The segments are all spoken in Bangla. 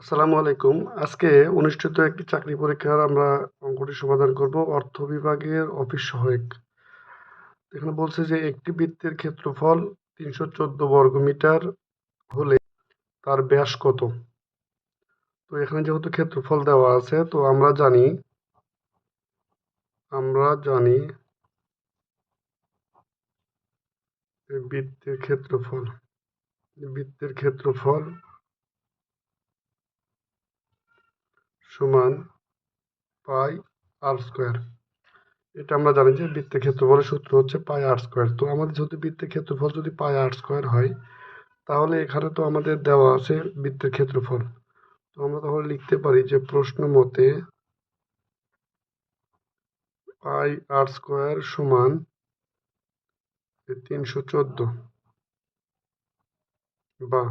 আসসালামু আলাইকুম। আজকে অনুষ্ঠিত একটি চাকরি পরীক্ষার আমরা অঙ্কটি সমাধান করব, অর্থ বিভাগের অফিস সহায়ক। এখানে বলছে যে, একটি বৃত্তের ক্ষেত্রফল তিনশো চোদ্দ বর্গ মিটার হলে তার ব্যাস কত? তো এখানে যেহেতু ক্ষেত্রফল দেওয়া আছে, তো আমরা জানি আমরা জানি বৃত্তের ক্ষেত্রফল বৃত্তের ক্ষেত্রফল সমান পাই আর স্কোয়ার এটা আমরা জানি যে বৃত্তের ক্ষেত্রফলের সূত্র হচ্ছে পাই আর স্কোয়ার তো আমাদের যদি বৃত্তের ক্ষেত্রফল যদি পাই আর স্কোয়ার হয়, তাহলে এখানে তো আমাদের দেওয়া আছে বৃত্তের ক্ষেত্রফল। তো আমরা তাহলে লিখতে পারি যে প্রশ্ন মতে পাই আর স্কোয়ার সমান তিনশো চোদ্দ বা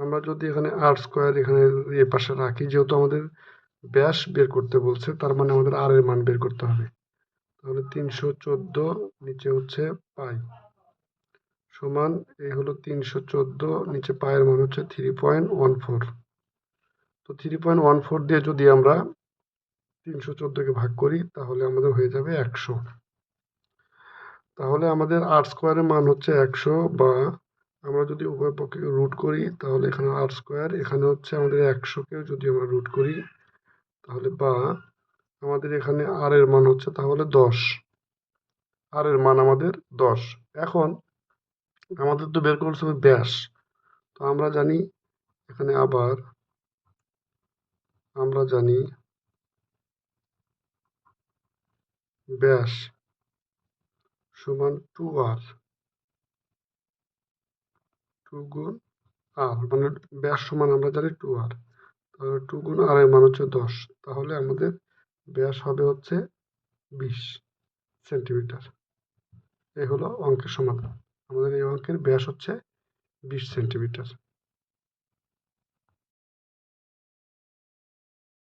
আমরা যদি এখানে আর স্কোয়ার এখানে এ পাশে রাখি, যেহেতু আমাদের ব্যাস বের করতে বলছে, তার মানে আমাদের আর এর মান বের করতে হবে। তাহলে তিনশো চোদ্দ নিচে হচ্ছে পাই। সমান, এই হলো তিনশো চোদ্দ, নিচে পায়ের মান হচ্ছে থ্রি পয়েন্ট ওয়ান ফোর তো থ্রি পয়েন্ট ওয়ান ফোর দিয়ে যদি আমরা তিনশো চোদ্দোকে ভাগ করি, তাহলে আমাদের হয়ে যাবে একশো। তাহলে আমাদের আর স্কোয়ারের মান হচ্ছে একশো বা আমরা যদি উভয় পক্ষে রুট করি, তাহলে এখানে আর স্কোয়ার এখানে হচ্ছে আমাদের একশোকেও যদি আমরা রুট করি, তাহলে বা আমাদের এখানে আর এর মান হচ্ছে তাহলে দশ। আর এর মান আমাদের দশ। এখন আমাদের তো বের করতে হবে ব্যাস। তো আমরা জানি এখানে আবার আমরা জানি ব্যাস সমান টু আর টু গুণ আর মানে ব্যাস সমান আমরা জানি টু আর তাহলে টু গুণ আর এর মান হচ্ছে দশ। তাহলে আমাদের ব্যাস হবে হচ্ছে বিশ সেন্টিমিটার। এই হলো অঙ্কের সমাধান। আমাদের এই অঙ্কের ব্যাস হচ্ছে বিশ সেন্টিমিটার।